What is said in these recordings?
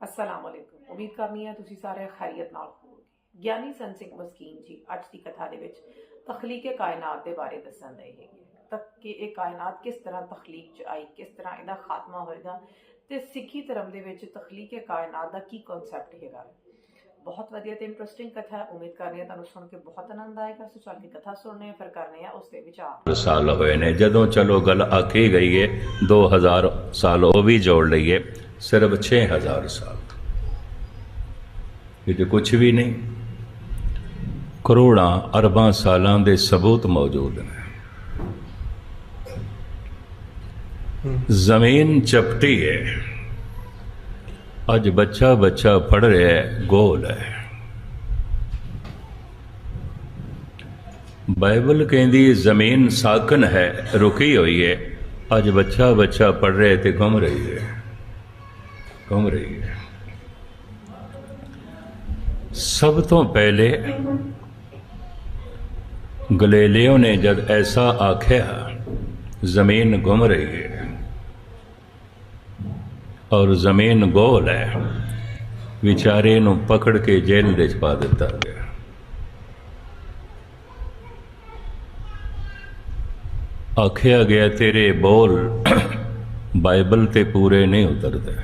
ਅਸਲਾਮ ਵਾਲੇਕੁਮ ਉਮੀਦ ਕਰਨੀ ਹੈ ਤੁਸੀਂ ਸਾਰੇ ਖੈਰੀਅਤ ਨਾਲ ਹੋਵੋਗੇ ਗਿਆਨੀ ਸੰਤ ਸਿੰਘ ਮਸਕੀਨ ਜੀ ਅੱਜ ਦੀ ਕਥਾ ਦੇ ਵਿੱਚ ਤਖਲੀਕੇ ਕਾਇਨਾਤ ਦੇ ਬਾਰੇ ਦੱਸਣ ਦੇ ਹੈਗੇ ਤੱਕ ਕਿ ਇਹ ਕਾਇਨਾਤ ਕਿਸ ਤਰ੍ਹਾਂ ਤਖਲੀਕ ਚ ਆਈ ਕਿਸ ਤਰ੍ਹਾਂ ਇਹਦਾ ਖਾਤਮਾ ਹੋਏਗਾ ਤੇ ਸਿੱਖੀ ਧਰਮ ਦੇ ਵਿੱਚ ਤਖ਼ਲੀਕੇ ਕਾਇਨਾਤ ਦਾ ਕੀ ਕਨਸੈਪਟ ਹੈਗਾ ਬਹੁਤ ਵਧੀਆ ਤੇ ਇੰਟਰਸਟਿੰਗ ਕਥਾ ਹੈ। ਉਮੀਦ ਕਰਨੀ ਹੈ ਤੁਹਾਨੂੰ ਸੁਣ ਕੇ ਬਹੁਤ ਆਨੰਦ ਆਏਗਾ। ਸੋ ਚੱਲ ਕੇ ਕਥਾ ਸੁਣਨੇ ਆ ਫਿਰ ਕਰਨੇ ਆ ਉਸ ਤੇ ਵਿਚਾਰ ਸਾਲ ਹੋਏ ਨੇ। ਜਦੋਂ ਚਲੋ ਗੱਲ ਆਖੀ ਗਈ ਏ 2000 ਸਾਲ ਉਹ ਵੀ ਜੋੜ ਲਈਏ। ਸਿਰਫ 6000 ਸਾਲ। ਇਹ ਤੇ ਕੁਝ ਵੀ ਨਹੀਂ। ਕਰੋੜਾਂ ਅਰਬਾਂ ਸਾਲਾਂ ਦੇ ਸਬੂਤ ਮੌਜੂਦ ਨੇ। ਜ਼ਮੀਨ ਚਪਟੀ ਹੈ। ਅੱਜ ਬੱਚਾ ਬੱਚਾ ਪੜ ਰਿਹਾ ਹੈ, ਗੋਲ ਹੈ। ਬਾਈਬਲ ਕਹਿੰਦੀ, ਜ਼ਮੀਨ ਸਾਕਨ ਹੈ, ਰੁਕੀ ਹੋਈ ਹੈ। ਅੱਜ ਬੱਚਾ ਬੱਚਾ ਪੜ ਰਿਹਾ ਤੇ ਘੁੰਮ ਰਹੀ ਹੈ। ਘੁੰਮ ਰਹੀ ਹੈ। ਸਭ ਤੋਂ ਪਹਿਲੇ ਗਲੇਲੀਓ ਨੇ ਜਦ ਐਸਾ ਆਖਿਆ, ਜ਼ਮੀਨ ਘੁੰਮ ਰਹੀ ਹੈ। ਔਰ ਜ਼ਮੀਨ ਗੋਲ ਹੈ ਵਿਚਾਰੇ ਨੂੰ ਪਕੜ ਕੇ ਜੇਲ੍ਹ ਦੇ ਚ ਪਾ ਦਿੱਤਾ ਗਿਆ। ਆਖਿਆ ਗਿਆ, ਤੇਰੇ ਬੋਲ ਬਾਈਬਲ ਤੇ ਪੂਰੇ ਨਹੀਂ ਉਤਰਦੇ।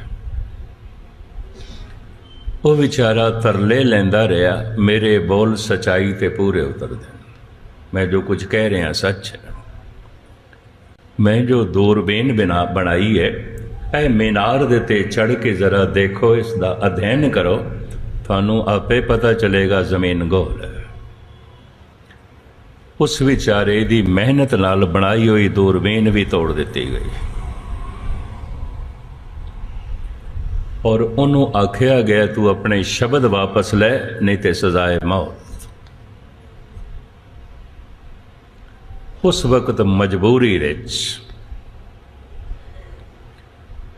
ਉਹ ਵਿਚਾਰਾ ਤਰਲੇ ਲੈਂਦਾ ਰਿਹਾ, ਮੇਰੇ ਬੋਲ ਸਚਾਈ ਤੇ ਪੂਰੇ ਉਤਰਦੇ ਮੈਂ ਜੋ ਕੁਝ ਕਹਿ ਰਿਹਾ, ਸੱਚ ਹੈ। ਮੈਂ ਜੋ ਦੂਰਬੀਨ ਬਿਨਾ ਬਣਾਈ ਹੈ ਇਹ ਮੀਨਾਰ ਦੇ ਤੇ ਚੜ ਕੇ ਜ਼ਰਾ ਦੇਖੋ ਇਸ ਦਾ ਅਧਿਐਨ ਕਰੋ ਤੁਹਾਨੂੰ ਆਪੇ ਪਤਾ ਚੱਲੇਗਾ ਜ਼ਮੀਨ ਗੋਲ ਉਸ ਵਿਚਾਰੇ ਦੀ ਮਿਹਨਤ ਨਾਲ ਬਣਾਈ ਹੋਈ ਦੂਰਬੀਨ ਵੀ ਤੋੜ ਦਿੱਤੀ ਗਈ ਔਰ ਉਹਨੂੰ ਆਖਿਆ ਗਿਆ ਤੂੰ ਆਪਣੇ ਸ਼ਬਦ ਵਾਪਸ ਲੈ ਨਹੀਂ ਤੇ ਸਜਾਏ ਮੌਤ ਉਸ ਵਕਤ ਮਜਬੂਰੀ ਵਿੱਚ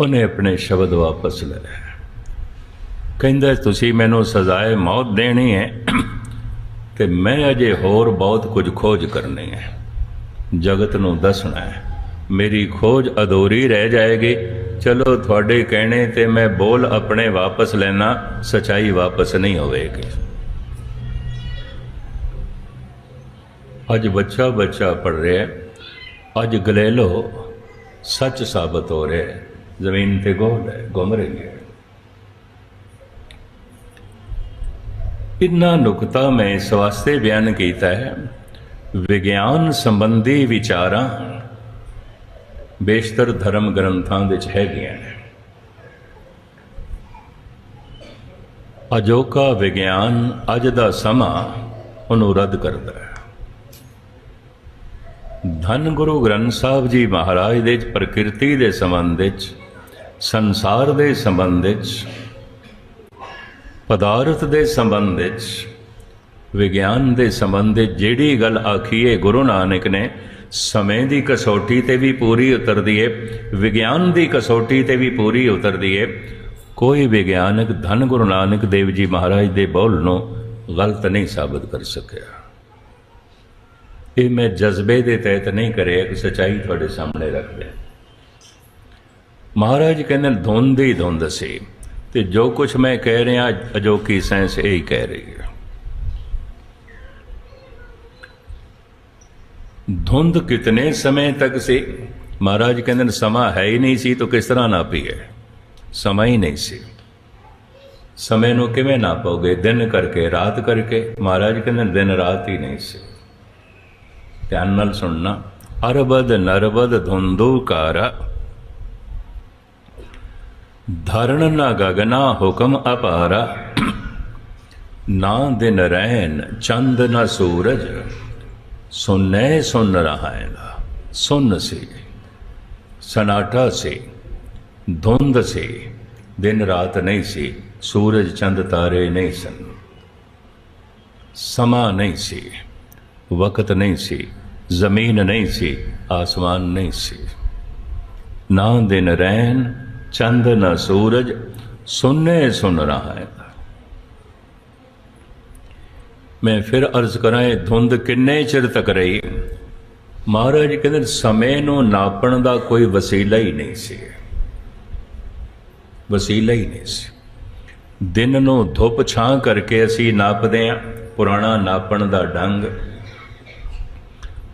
ਉਹਨੇ ਆਪਣੇ ਸ਼ਬਦ ਵਾਪਸ ਲੈ ਕਹਿੰਦਾ, ਤੁਸੀਂ ਮੈਨੂੰ ਸਜਾਏ ਮੌਤ ਦੇਣੀ ਹੈ ਤੇ ਮੈਂ ਅਜੇ ਹੋਰ ਬਹੁਤ ਕੁਝ ਖੋਜ ਕਰਨੀ ਹੈ। ਜਗਤ ਨੂੰ ਦੱਸਣਾ ਹੈ, ਮੇਰੀ ਖੋਜ ਅਧੂਰੀ ਰਹਿ ਜਾਏਗੀ। ਚਲੋ ਤੁਹਾਡੇ ਕਹਿਣੇ ਤੇ ਮੈਂ ਬੋਲ ਆਪਣੇ ਵਾਪਸ ਲੈਣਾ, ਸਚਾਈ ਵਾਪਸ ਨਹੀਂ ਹੋਵੇਗੀ। ਅੱਜ ਬੱਚਾ ਬੱਚਾ ਪੜ ਰਿਹਾ ਅੱਜ ਗਲੇਲੋ ਸੱਚ ਸਾਬਤ ਹੋ ਰਿਹਾ ਜ਼ਮੀਨ ਤੇ ਗੋਲ ਹੈ ਘੁੰਮ ਰਹੀ ਹੈ ਇਨਾ ਨੁਕਤਾ ਮੈਂ ਇਸ ਵਾਸਤੇ ਬਿਆਨ ਕੀਤਾ ਹੈ। ਵਿਗਿਆਨ ਸੰਬੰਧੀ ਵਿਚਾਰਾਂ ਬੇਸ਼ਤਰ ਧਰਮ ਗ੍ਰੰਥਾਂ ਵਿੱਚ ਹੈਗੀਆਂ ਨੇ। ਅਜੋਕਾ ਵਿਗਿਆਨ ਅੱਜ ਦਾ ਸਮਾਂ ਉਹਨੂੰ ਰੱਦ ਕਰਦਾ ਹੈ। ਧੰਨ ਗੁਰੂ ਗ੍ਰੰਥ ਸਾਹਿਬ ਜੀ ਮਹਾਰਾਜ ਦੇ ਪ੍ਰਕਿਰਤੀ ਦੇ ਸੰਬੰਧ ਵਿੱਚ ਸੰਸਾਰ ਦੇ ਸੰਬੰਧ ਵਿੱਚ, ਪਦਾਰਥ ਦੇ ਸੰਬੰਧ ਵਿੱਚ, ਵਿਗਿਆਨ ਦੇ ਸੰਬੰਧ ਵਿੱਚ ਜਿਹੜੀ ਗੱਲ ਆਖੀਏ, ਗੁਰੂ ਨਾਨਕ ਨੇ, ਸਮੇਂ ਦੀ ਕਸੌਟੀ ਤੇ ਵੀ ਪੂਰੀ ਉਤਰਦੀ ਏ, ਵਿਗਿਆਨ ਦੀ ਕਸੌਟੀ ਤੇ ਵੀ ਪੂਰੀ ਉਤਰਦੀ ਏ, ਕੋਈ ਵਿਗਿਆਨਕ ਧੰਨ ਗੁਰੂ ਨਾਨਕ ਦੇਵ ਜੀ ਮਹਾਰਾਜ ਦੇ ਬੋਲ ਨੂੰ ਗਲਤ ਨਹੀਂ ਸਾਬਤ ਕਰ ਸਕਿਆ। ਇਹ ਮੈਂ ਜਜ਼ਬੇ ਦੇ ਤਹਿਤ ਨਹੀਂ ਕਰਿਆ ਕਿ ਸਚਾਈ ਤੁਹਾਡੇ ਸਾਹਮਣੇ ਰੱਖ ਦਿਆਂ ਮਹਾਰਾਜ ਕਹਿੰਦੇ, ਧੁੰਦ ਹੀ ਧੁੰਦ ਸੀ। ਤੇ ਜੋ ਕੁਝ ਮੈਂ ਕਹਿ ਰਿਹਾ, ਅਜੋਕੀ ਸਾਇੰਸ ਇਹ ਹੀ ਕਹਿ ਰਹੀ ਹੈ। ਧੁੰਦ ਕਿਤਨੇ ਸਮੇਂ ਤੱਕ ਸੀ? ਮਹਾਰਾਜ ਕਹਿੰਦੇ, ਸਮਾਂ ਹੈ ਹੀ ਨਹੀਂ ਸੀ, ਤਾਂ ਕਿਸ ਤਰ੍ਹਾਂ ਨਾਪੀ ਹੈ ਸਮਾਂ ਹੀ ਨਹੀਂ ਸੀ। ਸਮੇਂ ਨੂੰ ਕਿਵੇਂ ਨਾਪੋਗੇ? ਦਿਨ ਕਰਕੇ, ਰਾਤ ਕਰਕੇ? ਮਹਾਰਾਜ ਕਹਿੰਦੇ, ਦਿਨ ਰਾਤ ਹੀ ਨਹੀਂ ਸੀ। ਧਿਆਨ ਨਾਲ ਸੁਣਨਾ। ਅਰਬਦ ਨਰਬਦ ਧੁੰਦੂਕਾਰ ਧਰਨ ਨਾ ਗਗਨਾ ਹੁਕਮ ਅਪਾਰਾ ਨਾ ਦਿਨ ਰਹਿਨ ਚੰਦ ਨਾ ਸੂਰਜ ਸੁਨੈ ਸੁਨ ਰਹਾ ਹੈ ਸੁਨ ਸੀ ਸਨਾਟਾ ਸੀ ਧੁੰਦ ਸੀ ਦਿਨ ਰਾਤ ਨਹੀਂ ਸੀ ਸੂਰਜ ਚੰਦ ਤਾਰੇ ਨਹੀਂ ਸਨ ਸਮਾਂ ਨਹੀਂ ਸੀ ਵਕਤ ਨਹੀਂ ਸੀ ਜ਼ਮੀਨ ਨਹੀਂ ਸੀ ਆਸਮਾਨ ਨਹੀਂ ਸੀ ਨਾ ਦਿਨ ਰਹਿਨ ਚੰਦ ਨਾ ਸੂਰਜ ਸੁਨਨੇ ਸੁਨ ਰਹਾ ਹੈ। ਮੈਂ ਫਿਰ ਅਰਜ਼ ਕਰਾਂ, ਇਹ ਧੁੰਦ ਕਿੰਨੇ ਚਿਰ ਤੱਕ ਰਹੀ? ਮਹਾਰਾਜ ਕਹਿੰਦੇ, ਸਮੇਂ ਨੂੰ ਨਾਪਣ ਦਾ ਕੋਈ ਵਸੀਲਾ ਹੀ ਨਹੀਂ ਸੀ। ਵਸੀਲਾ ਹੀ ਨਹੀਂ ਸੀ। ਦਿਨ ਨੂੰ ਧੁੱਪ ਛਾਂ ਕਰਕੇ ਅਸੀਂ ਨਾਪਦੇ ਆਂ ਪੁਰਾਣਾ ਨਾਪਣ ਦਾ ਡੰਗ।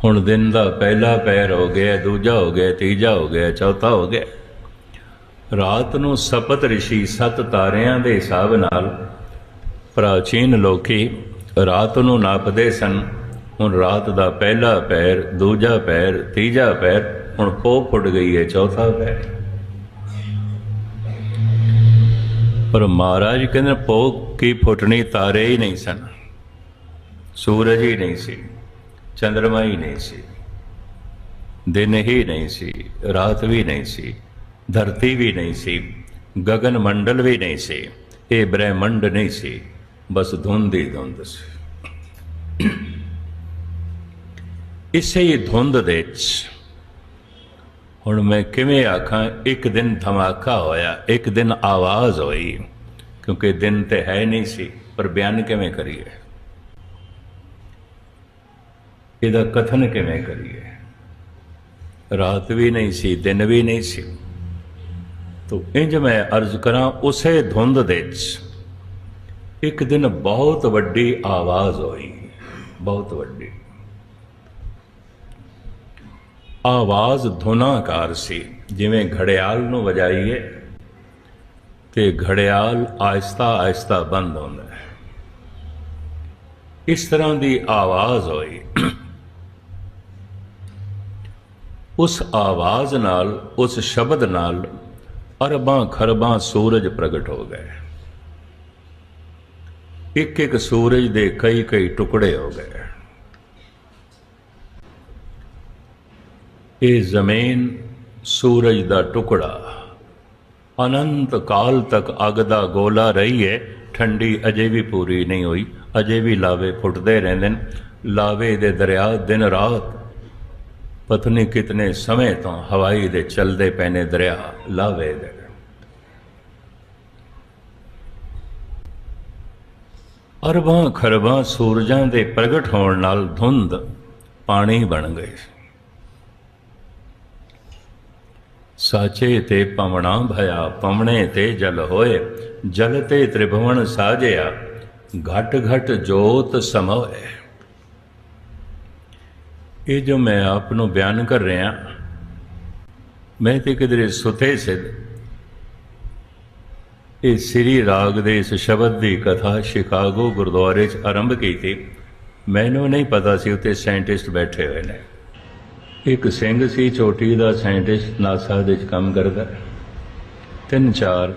ਹੁਣ ਦਿਨ ਦਾ ਪਹਿਲਾ ਪੈਰ ਹੋ ਗਿਆ, ਦੂਜਾ ਹੋ ਗਿਆ, ਤੀਜਾ ਹੋ ਗਿਆ, ਚੌਥਾ ਹੋ ਗਿਆ। ਰਾਤ ਨੂੰ ਸਪਤ ਰਿਸ਼ੀ ਸੱਤ ਤਾਰਿਆਂ ਦੇ ਹਿਸਾਬ ਨਾਲ ਪ੍ਰਾਚੀਨ ਲੋਕੀ ਰਾਤ ਨੂੰ ਨਾਪਦੇ ਸਨ। ਹੁਣ ਰਾਤ ਦਾ ਪਹਿਲਾ ਪੈਰ, ਦੂਜਾ ਪੈਰ, ਤੀਜਾ ਪੈਰ, ਹੁਣ ਪੋ ਫੁੱਟ ਗਈ ਹੈ, ਚੌਥਾ ਪੈਰ। ਪਰ ਮਹਾਰਾਜ ਕਹਿੰਦੇ ਪੋ ਕੀ ਫੁੱਟਣੀ ਤਾਰੇ ਹੀ ਨਹੀਂ ਸਨ। ਸੂਰਜ ਹੀ ਨਹੀਂ ਸੀ ਚੰ드ਰਮਾ ਹੀ ਨਹੀਂ ਸੀ, ਦਿਨ ਹੀ ਨਹੀਂ ਸੀ, ਰਾਤ ਵੀ ਨਹੀਂ ਸੀ ਧਰਤੀ ਵੀ ਨਹੀਂ ਸੀ ਗਗਨ ਮੰਡਲ ਵੀ ਨਹੀਂ ਸੀ, ਇਹ ਬ੍ਰਹਿਮੰਡ ਨਹੀਂ ਸੀ, ਬਸ ਧੁੰਦ ਹੀ ਧੁੰਦ ਸੀ। ਇਸੇ ਹੀ ਧੁੰਦ ਦੇ ਵਿੱਚ ਹੁਣ ਮੈਂ ਕਿਵੇਂ ਆਖਾਂ, ਇੱਕ ਦਿਨ ਧਮਾਕਾ ਹੋਇਆ, ਇੱਕ ਦਿਨ ਆਵਾਜ਼ ਹੋਈ, ਕਿਉਂਕਿ ਦਿਨ ਤੇ ਹੈ ਨਹੀਂ ਸੀ, ਪਰ ਬਿਆਨ ਕਿਵੇਂ ਕਰੀਏ? ਇਹਦਾ ਕਥਨ ਕਿਵੇਂ ਕਰੀਏ? ਰਾਤ ਵੀ ਨਹੀਂ ਸੀ, ਦਿਨ ਵੀ ਨਹੀਂ ਸੀ। ਤੋ ਇੰਜ ਮੈਂ ਅਰਜ਼ ਕਰਾਂ ਉਸੇ ਧੁੰਦ ਦੇ ਵਿੱਚ ਇੱਕ ਦਿਨ ਬਹੁਤ ਵੱਡੀ ਆਵਾਜ਼ ਹੋਈ, ਬਹੁਤ ਵੱਡੀ। ਆਵਾਜ਼ ਧੁਨਾਕਾਰ ਸੀ, ਜਿਵੇਂ ਘੜਿਆਲ ਨੂੰ ਵਜਾਈਏ ਤੇ ਘੜਿਆਲ ਆਇਸਤਾ ਆਹਿਸਤਾ ਬੰਦ ਹੁੰਦਾ ਹੈ। ਇਸ ਤਰ੍ਹਾਂ ਦੀ ਆਵਾਜ਼ ਹੋਈ। ਉਸ ਆਵਾਜ਼ ਨਾਲ, ਉਸ ਸ਼ਬਦ ਨਾਲ ਅਰਬਾਂ ਖਰਬਾਂ ਸੂਰਜ ਪ੍ਰਗਟ ਹੋ ਗਏ। ਇੱਕ ਇੱਕ ਸੂਰਜ ਦੇ ਕਈ ਕਈ ਟੁਕੜੇ ਹੋ ਗਏ। ਇਹ ਜ਼ਮੀਨ ਸੂਰਜ ਦਾ ਟੁਕੜਾ। ਅਨੰਤ ਕਾਲ ਤੱਕ ਅੱਗ ਦਾ ਗੋਲਾ ਰਹੀ ਹੈ ਠੰਡੀ ਅਜੇ ਵੀ ਪੂਰੀ ਨਹੀਂ ਹੋਈ। ਅਜੇ ਵੀ ਲਾਵੇ ਫੁੱਟਦੇ ਰਹਿੰਦੇ ਨੇ। ਲਾਵੇ ਦੇ ਦਰਿਆ ਦਿਨ ਰਾਤ ਪਤਨੀ ਕਿਤਨੇ ਸਮੇਂ ਤੋਂ ਹਵਾਈ ਦੇ ਚਲਦੇ ਪੈਨੇ ਦਰਿਆ ਲਾਵੇ ਦੇ ਅਰਬਾਂ ਖਰਬਾਂ ਸੂਰਜਾਂ ਦੇ ਪ੍ਰਗਟ ਹੋਣ ਨਾਲ ਧੁੰਦ ਪਾਣੀ ਬਣ ਗਏ ਸਾਚੇ ਤੇ ਪਵਣਾ ਭਇਆ, ਪਵਣੇ ਤੇ ਜਲ ਹੋਏ, ਜਲ ਤੇ ਤ੍ਰਿਭਵਨ ਸਾਜਿਆ, ਘਟ ਘਟ ਜੋਤ ਸਮੋਏ। ਇਹ ਜੋ ਮੈਂ ਆਪ ਨੂੰ ਬਿਆਨ ਕਰ ਰਿਹਾ, ਮੈਂ ਤੇ ਕਿਧਰੇ ਸੁਤੇ ਸਿੱਧ ਇਹ ਸ੍ਰੀ ਰਾਗ ਦੇ ਇਸ ਸ਼ਬਦ ਦੀ ਕਥਾ ਸ਼ਿਕਾਗੋ ਗੁਰਦੁਆਰੇ 'ਚ ਆਰੰਭ ਕੀਤੀ। ਮੈਨੂੰ ਨਹੀਂ ਪਤਾ ਸੀ ਉੱਤੇ ਸਾਇੰਟਿਸਟ ਬੈਠੇ ਹੋਏ ਨੇ। ਇੱਕ ਸਿੰਘ ਸੀ, ਚੋਟੀ ਦਾ ਸਾਇੰਟਿਸਟ, ਨਾਸਾ ਦੇ ਵਿੱਚ ਕੰਮ ਕਰਦਾ। ਤਿੰਨ ਚਾਰ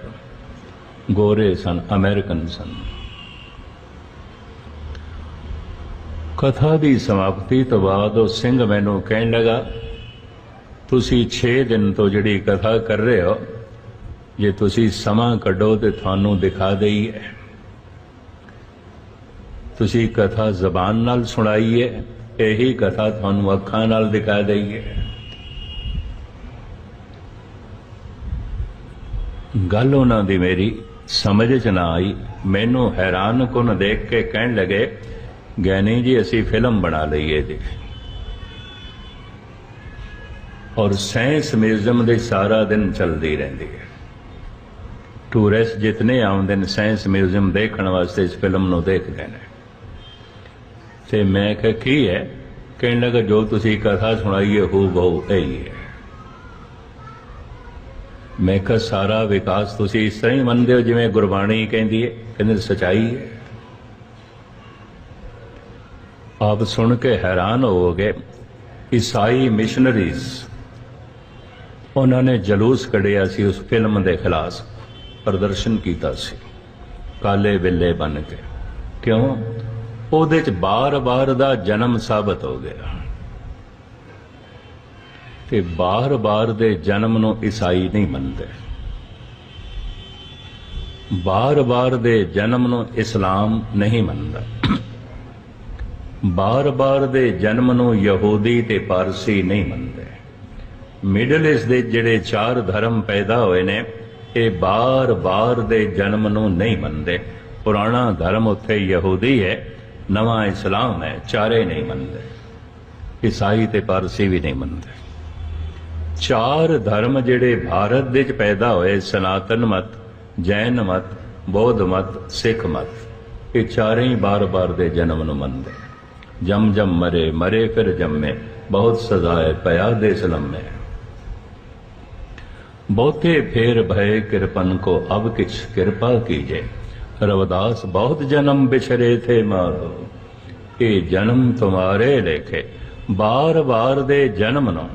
ਗੋਰੇ ਸਨ, ਅਮਰੀਕਨ ਸਨ। ਕਥਾ ਦੀ ਸਮਾਪਤੀ ਤੋਂ ਬਾਅਦ ਉਹ ਸਿੰਘ ਮੈਨੂੰ ਕਹਿਣ ਲੱਗਾ, ਤੁਸੀਂ 6 ਦਿਨ ਤੋਂ ਜਿਹੜੀ ਕਥਾ ਕਰ ਰਹੇ ਹੋ, ਜੇ ਤੁਸੀਂ ਸਮਾਂ ਕੱਢੋ ਤੇ ਤੁਹਾਨੂੰ ਦਿਖਾ ਦਈਏ ਤੁਸੀਂ ਕਥਾ ਜ਼ਬਾਨ ਨਾਲ ਸੁਣਾਈਏ, ਇਹੀ ਕਥਾ ਤੁਹਾਨੂੰ ਅੱਖਾਂ ਨਾਲ ਦਿਖਾ ਦਈਏ ਗੱਲ ਉਹਨਾਂ ਦੀ ਮੇਰੀ ਸਮਝ ਚ ਨਾ ਆਈ। ਮੈਨੂੰ ਹੈਰਾਨ ਕੁਨ ਦੇਖ ਕੇ ਕਹਿਣ ਲੱਗੇ ਗਿਆਨੀ ਜੀ, ਅਸੀਂ ਫਿਲਮ ਬਣਾ ਲਈਏ ਜੀ। ਔਰ ਸਾਇੰਸ ਮਿਊਜ਼ੀਅਮ ਦੇ ਸਾਰਾ ਦਿਨ ਚੱਲਦੀ ਰਹਿੰਦੀ ਹੈ। ਟੂਰਿਸਟ ਜਿਤਨੇ ਆਉਂਦੇ ਨੇ, ਸਾਇੰਸ ਮਿਊਜ਼ੀਅਮ ਦੇਖਣ ਵਾਸਤੇ ਇਸ ਫਿਲਮ ਨੂੰ ਦੇਖਦੇ ਨੇ। ਤੇ ਮੈਂ ਕਿਹਾ, ਕੀ ਹੈ? ਕਹਿਣ ਲੱਗਾ, ਜੋ ਤੁਸੀਂ ਕਥਾ ਸੁਣਾਈਏ ਹੂ ਬਹੁ ਇਹੀ ਹੈ। ਮੈਂ ਕਿਹਾ, ਸਾਰਾ ਵਿਕਾਸ ਤੁਸੀਂ ਇਸ ਤਰ੍ਹਾਂ ਹੀ ਮੰਨਦੇ ਹੋ ਜਿਵੇਂ ਗੁਰਬਾਣੀ ਕਹਿੰਦੀ ਹੈ? ਕਹਿੰਦੇ, ਸਚਾਈ ਹੈ। ਆਪ ਸੁਣ ਕੇ ਹੈਰਾਨ ਹੋਵੋਗੇ, ਈਸਾਈ ਮਿਸ਼ਨਰੀਜ਼ ਉਹਨਾਂ ਨੇ ਜਲੂਸ ਕੱਢਿਆ ਸੀ ਉਸ ਫਿਲਮ ਦੇ ਖਿਲਾਫ, ਪ੍ਰਦਰਸ਼ਨ ਕੀਤਾ ਸੀ। ਕਾਲੇ ਬਿੱਲੇ ਬਣ ਕੇ। ਕਿਉਂ? ਉਹਦੇ ਚ ਬਾਰ-ਬਾਰ ਦਾ ਜਨਮ ਸਾਬਤ ਹੋ ਗਿਆ। ਤੇ ਬਾਰ-ਬਾਰ ਦੇ ਜਨਮ ਨੂੰ ਈਸਾਈ ਨਹੀਂ ਮੰਨਦੇ। ਬਾਰ-ਬਾਰ ਦੇ ਜਨਮ ਨੂੰ ਇਸਲਾਮ ਨਹੀਂ ਮੰਨਦਾ। ਬਾਰ-ਬਾਰ ਦੇ ਜਨਮ ਨੂੰ ਯਹੂਦੀ ਤੇ ਪਾਰਸੀ ਨਹੀਂ ਮੰਨਦੇ। ਮਿਡਲ ਈਸਟ ਦੇ ਜਿਹੜੇ ਚਾਰ ਧਰਮ ਪੈਦਾ ਹੋਏ ਨੇ, ਇਹ ਬਾਰ-ਬਾਰ ਦੇ ਜਨਮ ਨੂੰ ਨਹੀਂ ਮੰਨਦੇ। ਪੁਰਾਣਾ ਧਰਮ ਉੱਥੇ ਯਹੂਦੀ ਹੈ, ਨਵਾਂ ਇਸਲਾਮ ਹੈ, ਚਾਰੇ ਨਹੀਂ ਮੰਨਦੇ। ਈਸਾਈ ਤੇ ਪਾਰਸੀ ਵੀ ਨਹੀਂ ਮੰਨਦੇ। ਚਾਰ ਧਰਮ ਜਿਹੜੇ ਭਾਰਤ ਦੇ ਵਿੱਚ ਪੈਦਾ ਹੋਏ, ਸਨਾਤਨ ਮਤ, ਜੈਨ ਮਤ, ਬੌਧ ਮਤ, ਸਿੱਖ ਮਤ, ਇਹ ਚਾਰੇ ਹੀ ਬਾਰ-ਬਾਰ ਦੇ ਜਨਮ ਨੂੰ ਮੰਨਦੇ। ਜਮ ਜਮ ਮਰੇ ਮਰੇ ਫਿਰ ਜੰਮੇ, ਬਹੁਤ ਸਜ਼ਾਏ ਪਿਆ ਦੇ ਸਲਮੇ ਬਹੁਤੇ ਫੇਰ ਭਏ ਕਿਰਪਨ ਕੋ ਅਬ ਕਿਛ ਕਿਰਪਾ ਕੀਜੇ। ਰਵਦਾਸ ਬਹੁਤ ਜਨਮ ਬਿਛਰੇ ਥੇ ਮਾਰੋ। ਇਹ ਜਨਮ ਤੁਮਾਰੇ ਲੇਖੇ ਬਾਰ-ਬਾਰ ਦੇ ਜਨਮ ਨੂੰ।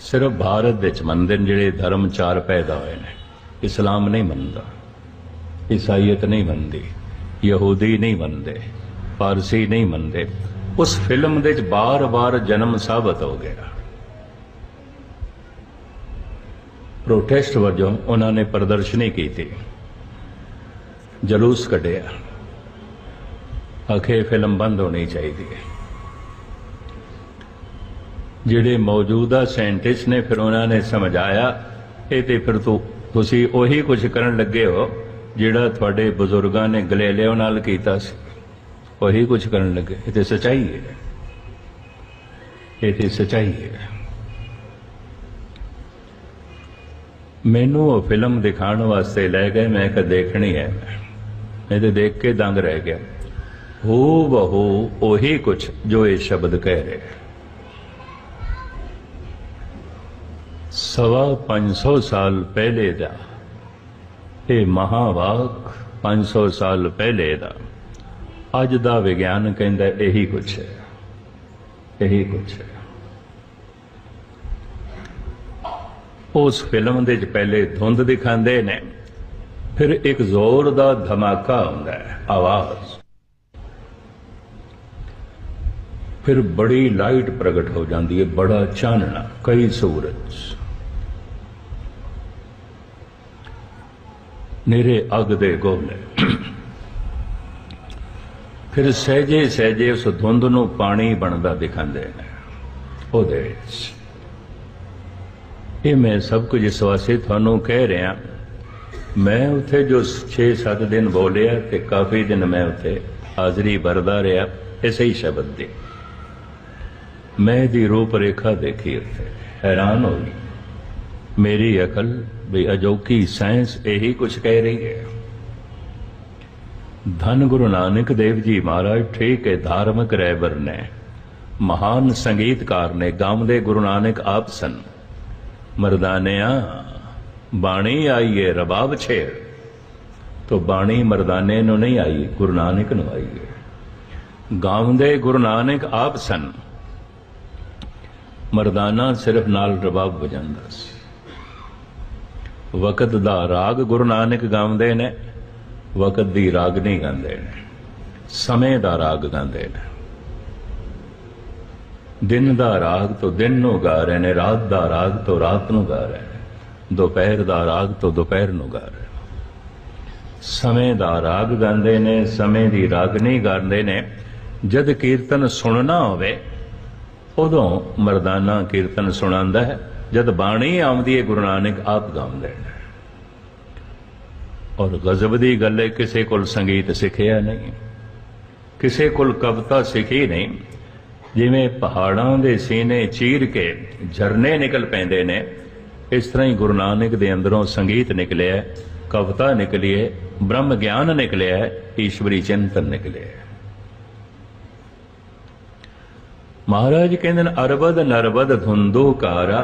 ਸਿਰਫ ਭਾਰਤ ਵਿੱਚ ਮੰਨਦੇ ਨੇ ਜਿਹੜੇ ਧਰਮ ਚਾਰ ਪੈਦਾ ਹੋਏ ਨੇ। ਇਸਲਾਮ ਨਹੀਂ ਮੰਨਦਾ, ਈਸਾਈਅਤ ਨਹੀਂ ਮੰਨਦੀ, ਯਹੂਦੀ ਨਹੀਂ ਮੰਨਦੇ। ਪਾਰਸੀ ਨਹੀਂ ਮੰਨਦੇ। ਉਸ ਫਿਲਮ ਦੇ ਵਿੱਚ ਬਾਰ-ਬਾਰ ਜਨਮ ਸਾਬਤ ਹੋ ਗਿਆ। ਪ੍ਰੋਟੈਸਟ ਵਜੋਂ ਉਹਨਾਂ ਨੇ ਪ੍ਰਦਰਸ਼ਨੀ ਕੀਤੀ। ਜਲੂਸ ਕੱਢਿਆ। ਆਖੇ ਫਿਲਮ ਬੰਦ ਹੋਣੀ ਚਾਹੀਦੀ ਹੈ। ਜਿਹੜੇ ਮੌਜੂਦਾ ਸਾਇੰਟਿਸਟ ਨੇ ਫਿਰ ਉਹਨਾਂ ਨੇ ਸਮਝਾਇਆ, ਇਹ ਤੇ ਫਿਰ ਤੂੰ, ਤੁਸੀਂ ਉਹੀ ਕੁਝ ਕਰਨ ਲੱਗੇ ਹੋ, ਜਿਹੜਾ ਤੁਹਾਡੇ ਬਜ਼ੁਰਗਾਂ ਨੇ ਗਲੇਲਿਓ ਨਾਲ ਕੀਤਾ ਸੀ। ਉਹੀ ਕੁਝ ਕਰਨ ਲੱਗੇ ਇਹ ਤੇ ਸਚਾਈ ਹੈ ਇਹ ਤੇ ਸਚਾਈ ਹੈ ਮੈਨੂੰ ਉਹ ਫਿਲਮ ਦਿਖਾਉਣ ਵਾਸਤੇ ਲੈ ਗਏ ਮੈਂ ਕਿ ਦੇਖਣੀ ਹੈ ਮੈਂ ਤੇ ਦੇਖ ਕੇ ਦੰਗ ਰਹਿ ਗਿਆ ਹੋ ਬਹੂ ਉਹੀ ਕੁਛ ਜੋ ਇਹ ਸ਼ਬਦ ਕਹਿ ਰਹੇ ਸਵਾ 500 ਸਾਲ ਪਹਿਲੇ ਦਾ ਇਹ ਮਹਾਵਾਕ 500 ਸਾਲ ਪਹਿਲੇ ਦਾ ਅੱਜ ਦਾ ਵਿਗਿਆਨ ਕਹਿੰਦਾ ਇਹੀ ਕੁਝ ਹੈ। ਇਹੀ ਕੁਝ ਹੈ। ਉਸ ਫਿਲਮ ਦੇ ਵਿੱਚ ਪਹਿਲੇ ਧੁੰਦ ਦਿਖਾਉਂਦੇ ਨੇ, ਫਿਰ ਇੱਕ ਜ਼ੋਰ ਦਾ ਧਮਾਕਾ ਹੁੰਦਾ ਹੈ, ਆਵਾਜ਼। ਫਿਰ ਬੜੀ ਲਾਈਟ ਪ੍ਰਗਟ ਹੋ ਜਾਂਦੀ ਹੈ, ਬੜਾ ਚਾਨਣਾ, ਕਈ ਸੂਰਜ। ਨੇਰੇ ਅਗ ਦੇ ਗੋਲੇ। ਫਿਰ ਸਹਿਜੇ ਸਹਿਜੇ ਉਸ ਧੁੰਦ ਨੂੰ ਪਾਣੀ ਬਣਦਾ ਦਿਖਾਉਂਦੇ ਨੇ। ਉਹਦੇ ਵਿੱਚ। ਇਹ ਮੈਂ ਸਭ ਕੁਝ ਇਸ ਵਾਸਤੇ ਤੁਹਾਨੂੰ ਕਹਿ ਰਿਹਾ। ਮੈਂ ਉੱਥੇ ਜੋ 6-7 ਦਿਨ ਬੋਲਿਆ ਤੇ ਕਾਫੀ ਦਿਨ ਮੈਂ ਉੱਥੇ ਹਾਜ਼ਰੀ ਵਰਦਾ ਰਿਹਾ, ਇਸੇ ਹੀ ਸ਼ਬਦ ਦੀ। ਮੈਂ ਦੀ ਰੂਪ ਰੇਖਾ ਦੇਖੀ ਉੱਥੇ। ਹੈਰਾਨ ਹੋ ਗਈ। ਮੇਰੀ ਅਕਲ ਵੀ ਅਜੋਕੀ ਸਾਇੰਸ ਇਹੀ ਕੁਝ ਕਹਿ ਰਹੀ ਹੈ। ਧੰਨ ਗੁਰੂ ਨਾਨਕ ਦੇਵ ਜੀ ਮਹਾਰਾਜ, ਠੀਕ ਹੈ, ਧਾਰਮਿਕ ਰਹਿਬਰ ਨੇ। ਮਹਾਨ ਸੰਗੀਤਕਾਰ ਨੇ ਗਾਉਂਦੇ ਗੁਰੂ ਨਾਨਕ ਆਪ ਸਨ। ਮਰਦਾਨਿਆ, ਬਾਣੀ ਆਈਏ ਰਬਾਬ ਛੇੜ। ਤੋ ਬਾਣੀ ਮਰਦਾਨੇ ਨੂੰ ਨਹੀਂ ਆਈ, ਗੁਰੂ ਨਾਨਕ ਨੂੰ ਆਈ ਹੈ। ਗਾਉਂਦੇ ਗੁਰੂ ਨਾਨਕ ਆਪ ਸਨ। ਮਰਦਾਨਾ ਸਿਰਫ ਨਾਲ ਰਬਾਬ ਵਜਾਉਂਦਾ ਸੀ। ਵਕਤ ਦਾ ਰਾਗ ਗੁਰੂ ਨਾਨਕ ਗਾਉਂਦੇ ਨੇ। ਵਕਤ ਦੀ ਰਾਗ ਨਹੀਂ ਗਾਉਂਦੇ ਨੇ, ਸਮੇਂ ਦਾ ਰਾਗ ਗਾਉਂਦੇ ਨੇ। ਦਿਨ ਦਾ ਰਾਗ ਤੋਂ ਦਿਨ ਨੂੰ ਗਾ ਰਹੇ ਨੇ, ਰਾਤ ਦਾ ਰਾਗ ਤੋਂ ਰਾਤ ਨੂੰ ਗਾ ਰਹੇ ਨੇ, ਦੁਪਹਿਰ ਦਾ ਰਾਗ ਤੋਂ ਦੁਪਹਿਰ ਨੂੰ ਗਾ ਰਹੇ ਨੇ। ਸਮੇਂ ਦਾ ਰਾਗ ਗਾਉਂਦੇ ਨੇ, ਸਮੇਂ ਦੀ ਰਾਗ ਨਹੀਂ ਗਾਉਂਦੇ ਨੇ। ਜਦ ਕੀਰਤਨ ਸੁਣਨਾ ਹੋਵੇ, ਉਦੋਂ ਮਰਦਾਨਾ ਕੀਰਤਨ ਸੁਣਾਉਂਦਾ ਹੈ। ਜਦ ਬਾਣੀ ਆਉਂਦੀ ਹੈ, ਗੁਰੂ ਨਾਨਕ ਆਪ ਗਾਉਂਦੇ ਨੇ। ਔਰ ਗਜ਼ਬ ਦੀ ਗੱਲ ਹੈ, ਕਿਸੇ ਕੋਲ ਸੰਗੀਤ ਸਿੱਖਿਆ ਨਹੀਂ, ਕਿਸੇ ਕੋਲ ਕਵਿਤਾ ਸਿੱਖੀ ਨਹੀਂ। ਜਿਵੇਂ ਪਹਾੜਾਂ ਦੇ ਸੀਨੇ ਚੀਰ ਕੇ ਝਰਨੇ ਨਿਕਲ ਪੈਂਦੇ ਨੇ, ਇਸ ਤਰ੍ਹਾਂ ਹੀ ਗੁਰੂ ਨਾਨਕ ਦੇ ਅੰਦਰੋਂ ਸੰਗੀਤ ਨਿਕਲਿਆ, ਕਵਿਤਾ ਨਿਕਲੀ ਹੈ, ਬ੍ਰਹਮ ਗਿਆਨ ਨਿਕਲਿਆ, ਈਸ਼ਵਰੀ ਚਿੰਤਨ ਨਿਕਲਿਆ। ਮਹਾਰਾਜ ਕਹਿੰਦੇ ਨੇ, ਅਰਬਦ ਨਰਬਦ ਧੁੰਦੋ ਕਾਰਾ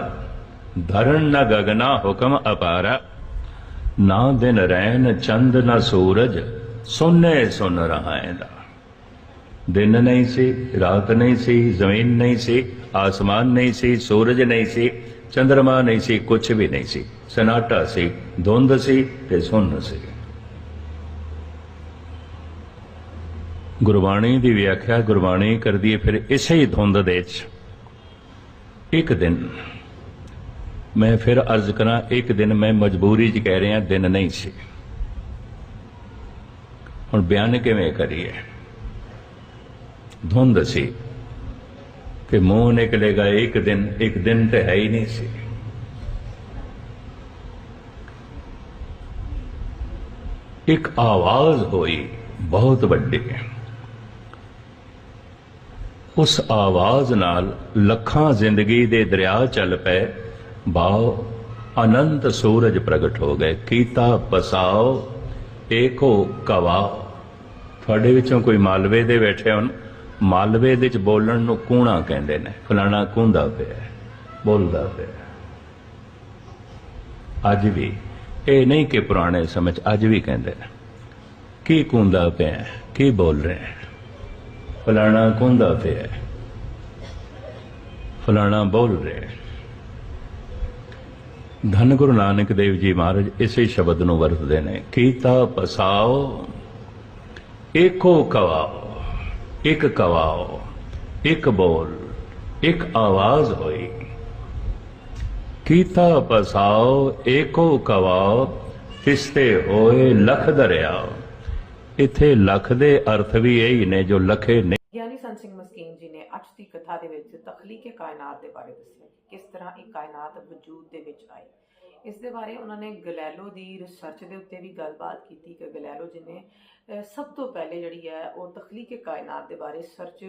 ਧਰਨ ਨ ਗਗਨਾ ਹੁਕਮ ਅਪਾਰਾ। ਨਾ ਦਿਨ ਰੈਨ ਚੰਦ ਨਾ ਸੂਰਜ, ਸੁਨੇ ਸੁਨ ਰਹਾਇਂਦਾ ਦਿਨ ਨਹੀਂ ਸੀ, ਰਾਤ ਨਹੀਂ ਸੀ, ਜ਼ਮੀਨ ਨਹੀਂ ਸੀ, ਆਸਮਾਨ ਨਹੀਂ ਸੀ, ਸੂਰਜ ਨਹੀਂ ਸੀ ਚੰ드ਰਮਾ ਨਹੀਂ ਸੀ ਕੁਝ ਵੀ ਨਹੀਂ ਸੀ। ਸਨਾਟਾ ਸੀ, ਧੁੰਦ ਸੀ ਤੇ ਸੁੰਨ ਸੀ। ਗੁਰਬਾਣੀ ਦੀ ਵਿਆਖਿਆ ਗੁਰਬਾਣੀ ਕਰਦੀ ਹੈ ਫਿਰ ਇਸੇ ਹੀ ਧੁੰਦ ਦੇ ਵਿੱਚ। ਇੱਕ ਦਿਨ ਮੈਂ ਫਿਰ ਅਰਜ਼ ਕਰਾਂ, ਇੱਕ ਦਿਨ ਮੈਂ ਮਜਬੂਰੀ 'ਚ ਕਹਿ ਰਿਹਾ, ਦਿਨ ਨਹੀਂ ਸੀ। ਹੁਣ ਬਿਆਨ ਕਿਵੇਂ ਕਰੀਏ? ਧੁੰਦ ਸੀ ਕਿ ਮੂੰਹ ਨਿਕਲੇਗਾ, ਇੱਕ ਦਿਨ ਇੱਕ ਦਿਨ ਤੇ ਹੈ ਹੀ ਨਹੀਂ ਸੀ। ਇੱਕ ਆਵਾਜ਼ ਹੋਈ, ਬਹੁਤ ਵੱਡੀ। ਉਸ ਆਵਾਜ਼ ਨਾਲ ਲੱਖਾਂ ਜ਼ਿੰਦਗੀ ਦੇ ਦਰਿਆ ਚੱਲ ਪਏ ਬਾਓ ਅਨੰਤ ਸੂਰਜ ਪ੍ਰਗਟ ਹੋ ਗਏ। ਕੀਤਾ ਬਸਾਓ, ਏਕੋ ਕਵਾਓ। ਤੁਹਾਡੇ ਵਿੱਚੋਂ ਕੋਈ ਮਾਲਵੇ ਦੇ ਬੈਠੇ ਹੋਣ, ਮਾਲਵੇ ਦੇ ਵਿੱਚ ਬੋਲਣ ਨੂੰ ਕੂਣਾ ਕਹਿੰਦੇ ਨੇ। ਫਲਾਣਾ ਕੂੰਦਾ ਪਿਆ ਬੋਲਦਾ ਪਿਆ ਅੱਜ ਵੀ, ਇਹ ਨਹੀਂ ਕਿ ਪੁਰਾਣੇ ਸਮੇਂ 'ਚ, ਅੱਜ ਵੀ ਕਹਿੰਦੇ ਨੇ। ਕੀ ਕੂੰਦਾ ਪਿਆ ਕੀ ਬੋਲ ਰਹੇ ਫਲਾਣਾ ਕੂੰਦਾ ਪਿਆ ਫਲਾਣਾ ਬੋਲ ਰਿਹਾ ਧੰਨ ਗੁਰੂ ਨਾਨਕ ਦੇਵ ਜੀ ਮਹਾਰਾਜ, ਇਸੇ ਸ਼ਬਦ ਨੂੰ ਵਰਤਦੇ ਨੇ। ਕੀਤਾ ਪਸਾਓ, ਏਕੋ ਕਵਾਓ, ਇੱਕ ਕਵਾਓ, ਇੱਕ ਬੋਲ, ਇੱਕ ਆਵਾਜ਼ ਹੋਈ। ਕੀਤਾ ਪਸਾਓ, ਏਕੋ ਕਵਾਓ, ਤਿਸਤੇ ਹੋਏ ਲਖ ਦਰਿਆਓ। ਇਥੇ ਲਖ ਦੇ ਅਰਥ ਵੀ ਇਹੀ ਨੇ ਜੋ ਲਖੇ ਨਹੀਂ ਗਿਆਨੀ ਸੰਤ ਸਿੰਘ ਮਸਕੀਨ ਜੀ ਨੇ ਅੱਜ ਦੀ ਕਥਾ ਦੇ ਵਿੱਚ ਤਖਲੀਕ ਕਾਇਨਾਤ ਦੇ ਬਾਰੇ ਦੱਸਿਆ ਕਿ ਕਿਸ ਤਰ੍ਹਾਂ ਇਹ ਕਾਇਨਾਤ ਵਜੂਦ ਦੇ ਵਿੱਚ ਆਈ ਇਸ ਦੇ ਬਾਰੇ ਉਹਨਾਂ ਨੇ ਗਲੈਲੋ ਦੀ ਰਿਸਰਚ ਦੇ ਉੱਤੇ ਵੀ ਗੱਲਬਾਤ ਕੀਤੀ ਕਿ ਗਲੈਲੋ ਜੀ ਸਭ ਤੋਂ ਪਹਿਲੇ ਜਿਹੜੀ ਹੈ ਉਹ ਤਖਲੀਕ ਕਾਇਨਾਤ ਦੇ ਬਾਰੇ ਸਰਚ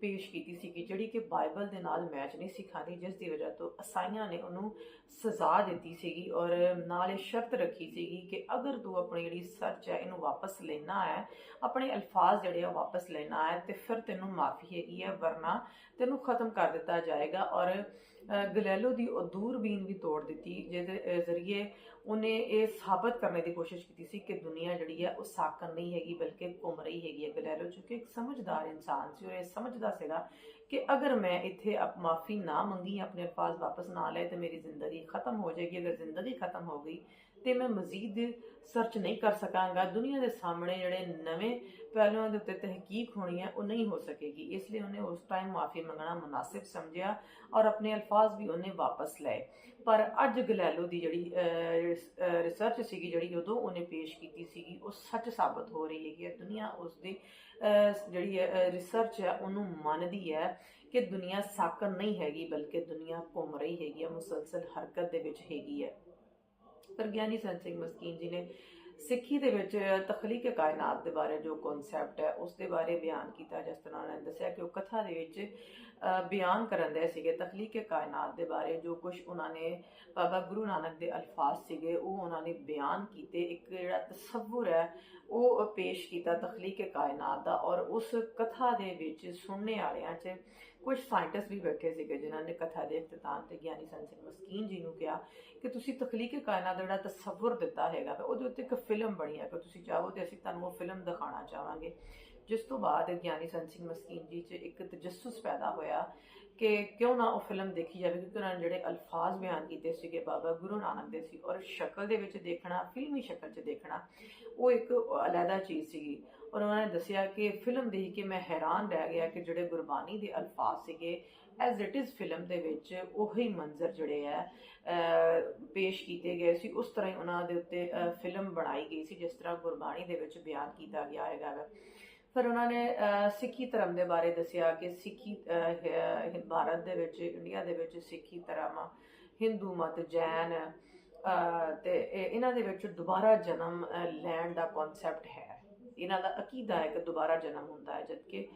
ਪੇਸ਼ ਕੀਤੀ ਸੀ ਕਿ ਜਿਹੜੀ ਕਿ ਬਾਈਬਲ ਦੇ ਨਾਲ ਮੈਚ ਨਹੀਂ ਸੀ ਖਾਂਦੀ, ਜਿਸ ਦੀ ਵਜ੍ਹਾ ਤੋਂ ਅਸਾਈਆਂ ਨੇ ਉਹਨੂੰ ਸਜ਼ਾ ਦਿੱਤੀ ਸੀਗੀ ਔਰ ਨਾਲ ਇਹ ਸ਼ਰਤ ਰੱਖੀ ਸੀਗੀ ਕਿ ਅਗਰ ਤੂੰ ਆਪਣੀ ਜਿਹੜੀ ਸਰਚ ਹੈ ਇਹਨੂੰ ਵਾਪਸ ਲੈਣਾ ਹੈ, ਆਪਣੇ ਅਲਫਾਜ਼ ਜਿਹੜੇ ਆ ਉਹ ਵਾਪਸ ਲੈਣਾ ਹੈ, ਤੇ ਫਿਰ ਤੈਨੂੰ ਮਾਫੀ ਹੈਗੀ ਹੈ, ਵਰਨਾ ਤੈਨੂੰ ਖਤਮ ਕਰ ਦਿੱਤਾ ਜਾਏਗਾ ਔਰ ਗਲੈਲੋ ਦੀ ਉਹ ਦੂਰਬੀਨ ਵੀ ਤੋੜ ਦਿੱਤੀ, ਜਿਹਦੇ ਜ਼ਰੀਏ ਉਹਨੇ ਇਹ ਸਾਬਤ ਕਰਨ ਦੀ ਕੋਸ਼ਿਸ਼ ਕੀਤੀ ਸੀ ਕਿ ਦੁਨੀਆ ਜਿਹੜੀ ਹੈ ਉਹ ਸਾਕਨ ਨਹੀਂ ਹੈਗੀ, ਬਲਕਿ ਘੁੰਮ ਰਹੀ ਹੈਗੀ ਹੈ ਗਲੈਲੋ ਚੁੱਕੇ ਇੱਕ ਸਮਝਦਾਰ ਇਨਸਾਨ ਸੀ ਉਹ ਇਹ ਸਮਝਦਾ ਸੀਗਾ ਕਿ ਅਗਰ ਮੈਂ ਇੱਥੇ ਅਪ, ਮਾਫੀ ਨਾ ਮੰਗੀ, ਆਪਣੇ ਅਲਫਾਜ਼ ਵਾਪਸ ਨਾ ਲਏ, ਤੇ ਮੇਰੀ ਜ਼ਿੰਦਗੀ ਖਤਮ ਹੋ ਜਾਏਗੀ, ਅਗਰ ਜ਼ਿੰਦਗੀ ਖਤਮ ਹੋ ਗਈ ਤੇ ਮੈਂ ਮਜ਼ੀਦ ਸਰਚ ਨਹੀਂ ਕਰ ਸਕਾਂਗਾ। ਦੁਨੀਆ ਦੇ ਸਾਹਮਣੇ ਜਿਹੜੇ ਨਵੇਂ ਪਹਿਲੂਆਂ ਦੇ ਉੱਤੇ ਤਹਿਕੀਕ ਹੋਣੀ ਹੈ, ਉਹ ਨਹੀਂ ਹੋ ਸਕੇਗੀ। ਇਸ ਲਈ ਉਹਨੇ ਉਸ ਟਾਈਮ ਮਾਫੀ ਮੰਗਣਾ ਮੁਨਾਸਿਬ ਸਮਝਿਆ ਔਰ ਆਪਣੇ ਅਲਫਾਜ਼ ਵੀ ਉਹਨੇ ਵਾਪਸ ਲਏ। ਪਰ ਅੱਜ ਗਲੈਲੋ ਦੀ ਜਿਹੜੀ ਰਿਸਰਚ ਸੀਗੀ, ਜਿਹੜੀ ਉਦੋਂ ਉਹਨੇ ਪੇਸ਼ ਕੀਤੀ ਸੀਗੀ, ਉਹ ਸੱਚ ਸਾਬਤ ਹੋ ਰਹੀ ਹੈਗੀ ਹੈ। ਦੁਨੀਆ ਉਸ ਦੀ ਜਿਹੜੀ ਰਿਸਰਚ ਹੈ, ਉਹਨੂੰ ਮੰਨਦੀ ਹੈ ਕਿ ਦੁਨੀਆ ਸਾਕਨ ਨਹੀਂ ਹੈਗੀ, ਬਲਕਿ ਦੁਨੀਆ ਘੁੰਮ ਰਹੀ ਹੈਗੀ ਹੈ, ਮੁਸਲਸਲ ਹਰਕਤ ਦੇ ਵਿੱਚ ਹੈਗੀ ਹੈ। ਪਰ ਗਿਆਨੀ ਸੰਤ ਸਿੰਘ ਮਸਕੀਨ ਜੀ ਨੇ ਸਿੱਖੀ ਦੇ ਵਿੱਚ ਤਖਲੀਕ ਕਾਇਨਾਤ ਦੇ ਬਾਰੇ ਜੋ ਕਨਸੈਪਟ ਹੈ, ਉਸ ਦੇ ਬਾਰੇ ਬਿਆਨ ਕੀਤਾ, ਜਿਸ ਤਰ੍ਹਾਂ ਉਹਨਾਂ ਨੇ ਦੱਸਿਆ ਕਿ ਉਹ ਕਥਾ ਦੇ ਵਿੱਚ ਬਿਆਨ ਕਰਨ ਦੇ ਸੀਗੇ, ਤਖਲੀਕ ਕਾਇਨਾਤ ਦੇ ਬਾਰੇ ਜੋ ਕੁਝ ਉਹਨਾਂ ਨੇ ਬਾਬਾ ਗੁਰੂ ਨਾਨਕ ਦੇ ਅਲਫਾਜ਼ ਸੀਗੇ, ਉਹ ਉਹਨਾਂ ਨੇ ਬਿਆਨ ਕੀਤੇ। ਇੱਕ ਜਿਹੜਾ ਤਸੱਵੁਰ ਹੈ, ਉਹ ਪੇਸ਼ ਕੀਤਾ ਤਖਲੀਕ ਕਾਇਨਾਤ ਦਾ ਔਰ ਉਸ ਕਥਾ ਦੇ ਵਿੱਚ ਸੁਣਨੇ ਵਾਲਿਆਂ 'ਚ ਕੁਝ ਸਾਇੰਟਿਸਟ ਵੀ ਬੈਠੇ ਸੀਗੇ ਜਿਨ੍ਹਾਂ ਨੇ ਕਥਾ ਦੇ ਇਖਤਤਾਮ ਤੇ ਗਿਆਨੀ ਸੰਤ ਸਿੰਘ ਮਸਕੀਨ ਜੀ ਨੂੰ ਕਿਹਾ ਕਿ ਤੁਸੀਂ ਤਖਲੀਕ ਕਾਇਨਾਤ ਦਾ ਜਿਹੜਾ ਤਸੱਵੁਰ ਦਿੱਤਾ ਹੈਗਾ ਉਹਦੇ ਉੱਤੇ ਇੱਕ ਫਿਲਮ ਬਣੀ ਹੈ ਕਿ ਤੁਸੀਂ ਚਾਹੋ ਤੇ ਅਸੀਂ ਤੁਹਾਨੂੰ ਉਹ ਫਿਲਮ ਦਿਖਾਉਣਾ ਚਾਹਾਂਗੇ। ਜਿਸ ਤੋਂ ਬਾਅਦ ਗਿਆਨੀ ਸੰਤ ਸਿੰਘ ਮਸਕੀਨ ਜੀ 'ਚ ਇੱਕ ਤਜੱਸੁਸ ਪੈਦਾ ਹੋਇਆ। ਕਿ ਕਿਉਂ ਨਾ ਉਹ ਫਿਲਮ ਦੇਖੀ ਜਾਵੇ, ਕਿਉਂਕਿ ਉਹਨਾਂ ਨੇ ਜਿਹੜੇ ਅਲਫਾਜ਼ ਬਿਆਨ ਕੀਤੇ ਸੀਗੇ ਬਾਬਾ ਗੁਰੂ ਨਾਨਕ ਦੇ ਸੀ ਔਰ ਸ਼ਕਲ ਦੇ ਵਿੱਚ ਦੇਖਣਾ, ਫਿਲਮੀ ਸ਼ਕਲ 'ਚ ਦੇਖਣਾ, ਉਹ ਇੱਕ ਅਲੱਗਾ ਚੀਜ਼ ਸੀਗੀ। ਔਰ ਉਹਨਾਂ ਨੇ ਦੱਸਿਆ ਕਿ ਫਿਲਮ ਦੇਖ ਕੇ ਮੈਂ ਹੈਰਾਨ ਰਹਿ ਗਿਆ ਕਿ ਜਿਹੜੇ ਗੁਰਬਾਣੀ ਦੇ ਅਲਫਾਜ਼ ਸੀਗੇ ਐਜ਼ ਇਟ ਇਜ਼ ਫਿਲਮ ਦੇ ਵਿੱਚ ਉਹੀ ਮੰਜ਼ਰ ਜਿਹੜੇ ਹੈ ਪੇਸ਼ ਕੀਤੇ ਗਏ ਸੀ। ਉਸ ਤਰ੍ਹਾਂ ਹੀ ਉਹਨਾਂ ਦੇ ਉੱਤੇ ਫਿਲਮ ਬਣਾਈ ਗਈ ਸੀ, ਜਿਸ ਤਰ੍ਹਾਂ ਗੁਰਬਾਣੀ ਦੇ ਵਿੱਚ ਬਿਆਨ ਕੀਤਾ ਗਿਆ ਹੈਗਾ ਵਾ। ਫਿਰ ਉਹਨਾਂ ਨੇ ਸਿੱਖੀ ਧਰਮ ਦੇ ਬਾਰੇ ਦੱਸਿਆ ਕਿ ਸਿੱਖੀ ਭਾਰਤ ਦੇ ਵਿੱਚ ਇੰਡੀਆ ਦੇ ਵਿੱਚ ਸਿੱਖੀ ਧਰਮ ਹਿੰਦੂ ਮਤ ਜੈਨ ਅਹ, ਤੇ ਇਹਨਾਂ ਦੇ ਵਿੱਚ ਦੁਬਾਰਾ ਜਨਮ ਲੈਣ ਦਾ ਕਨਸੈਪਟ ਹੈ। ਇਹਨਾਂ ਦਾ ਅਕੀਦਾ ਹੈ ਕਿ ਦੁਬਾਰਾ ਜਨਮ ਹੁੰਦਾ ਹੈ ਜਦਕਿ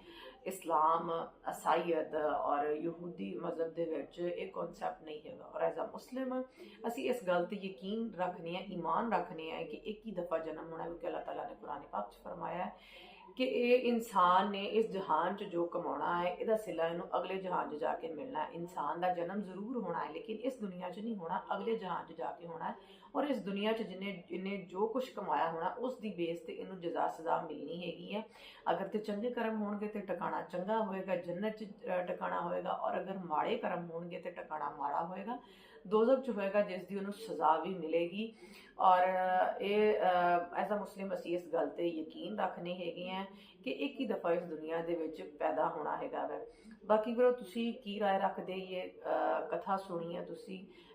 ਇਸਲਾਮ ਅਸਾਈਅਤ ਔਰ ਯਹੂਦੀ ਮਜ਼ਹਬ ਦੇ ਵਿੱਚ ਇਹ ਕਨਸੈਪਟ ਨਹੀਂ ਹੈਗਾ। ਔਰ ਐਜ਼ ਅ ਮੁਸਲਿਮ ਅਸੀਂ ਇਸ ਗੱਲ ਤੇ ਯਕੀਨ ਰੱਖਨੇ ਆ ਈਮਾਨ ਰੱਖਨੇ ਆ ਕਿ ਇੱਕ ਹੀ ਦਫਾ ਜਨਮ ਹੋਣਾ ਹੈ ਕਿਉਂਕਿ ਅੱਲਾਹ ਤਾਲਾ ਨੇ ਕੁਰਾਨ ਪਾਕ 'ਚ ਫਰਮਾਇਆ ਹੈ ਕਿ ਇਹ ਇਨਸਾਨ ਨੇ ਇਸ ਜਹਾਨ 'ਚ ਜੋ ਕਮਾਉਣਾ ਹੈ, ਇਹਦਾ ਸਿਲਾ ਇਹਨੂੰ ਅਗਲੇ ਜਹਾਨ 'ਚ ਜਾ ਕੇ ਮਿਲਣਾ ਹੈ। ਇਨਸਾਨ ਦਾ ਜਨਮ ਜ਼ਰੂਰ ਹੋਣਾ ਹੈ, ਲੇਕਿਨ ਇਸ ਦੁਨੀਆ 'ਚ ਨਹੀਂ ਹੋਣਾ, ਅਗਲੇ ਜਹਾਨ 'ਚ ਜਾ ਕੇ ਹੋਣਾ ਔਰ ਇਸ ਦੁਨੀਆ 'ਚ ਜਿਨੇ ਇਹਨੇ ਜੋ ਕੁਝ ਕਮਾਇਆ ਹੋਣਾ ਉਸ ਦੀ ਬੇਸ ਤੇ ਇਹਨੂੰ ਜਜ਼ਾ ਸਜ਼ਾ ਮਿਲਣੀ ਹੈਗੀ ਹੈ ਅਗਰ ਤੇ ਚੰਗੇ ਕਰਮ ਹੋਣਗੇ ਤੇ ਟਿਕਾਣਾ ਚੰਗਾ ਹੋਏਗਾ ਜੰਨਤ 'ਚ ਅ, ਟਿਕਾਣਾ ਹੋਏਗਾ ਔਰ ਅਗਰ ਮਾੜੇ ਕਰਮ ਹੋਣਗੇ ਤੇ ਟਿਕਾਣਾ ਮਾੜਾ ਹੋਏਗਾ ਦੋਜ਼ਖ 'ਚ ਹੋਏਗਾ ਜਿਸ ਦੀ ਉਹਨੂੰ ਸਜ਼ਾ ਵੀ ਮਿਲੇਗੀ ਔਰ ਅ, ਇਹ ਐਜ਼ ਅ ਮੁਸਲਿਮ ਅਸੀਂ ਇਸ ਗੱਲ ਤੇ ਯਕੀਨ ਰੱਖਨੇ ਹੈਗੇ ਆ ਕਿ ਇੱਕ ਹੀ ਦਫਾ ਇਸ ਦੁਨੀਆ ਦੇ ਵਿੱਚ ਪੈਦਾ ਹੋਣਾ ਹੈਗਾ ਵੈ ਬਾਕੀ ਵੀਰੋ ਤੁਸੀਂ ਕੀ رائے ਰੱਖਦੇ ਇਹ ਅ, ਕਥਾ ਸੁਣੀ ਹੈ ਤੁਸੀਂ ਅ,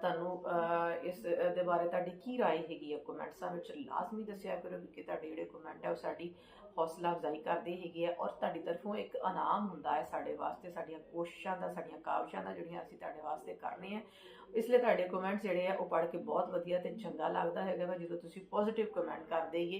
ਤੁਹਾਨੂੰ ਅ, ਇਸ ਦੇ ਬਾਰੇ ਤੁਹਾਡੀ ਕੀ رائے ਹੈਗੀ ਹੈ ਕਮੈਂਟਸਾਂ ਵਿੱਚ ਲਾਜ਼ਮੀ ਦੱਸਿਆ ਕਰੋ ਕਿ ਤੁਹਾਡੇ ਜਿਹੜੇ ਕਮੈਂਟ ਹੈ ਉਹ ਸਾਡੀ ਹੌਸਲਾ ਅਫਜ਼ਾਈ ਕਰਦੇ ਹੈਗੇ ਆ ਔਰ ਤੁਹਾਡੀ ਤਰਫੋਂ ਇੱਕ ਇਨਾਮ ਹੁੰਦਾ ਹੈ ਸਾਡੇ ਵਾਸਤੇ ਸਾਡੀਆਂ ਕੋਸ਼ਿਸ਼ਾਂ ਦਾ ਸਾਡੀਆਂ ਕਾਵਿਸ਼ਾਂ ਦਾ ਜਿਹੜੀਆਂ ਅਸੀਂ ਤੁਹਾਡੇ ਵਾਸਤੇ ਕਰਨੇ ਆ ਇਸ ਲਈ ਤੁਹਾਡੇ ਕਮੈਂਟਸ ਜਿਹੜੇ ਆ ਉਹ ਪੜ੍ਹ ਕੇ ਬਹੁਤ ਵਧੀਆ ਤੇ ਚੰਗਾ ਲੱਗਦਾ ਹੈਗਾ ਵਾ ਜਦੋਂ ਤੁਸੀਂ ਪੋਜ਼ਿਟਿਵ ਕਮੈਂਟ ਕਰਦੇ ਹੀ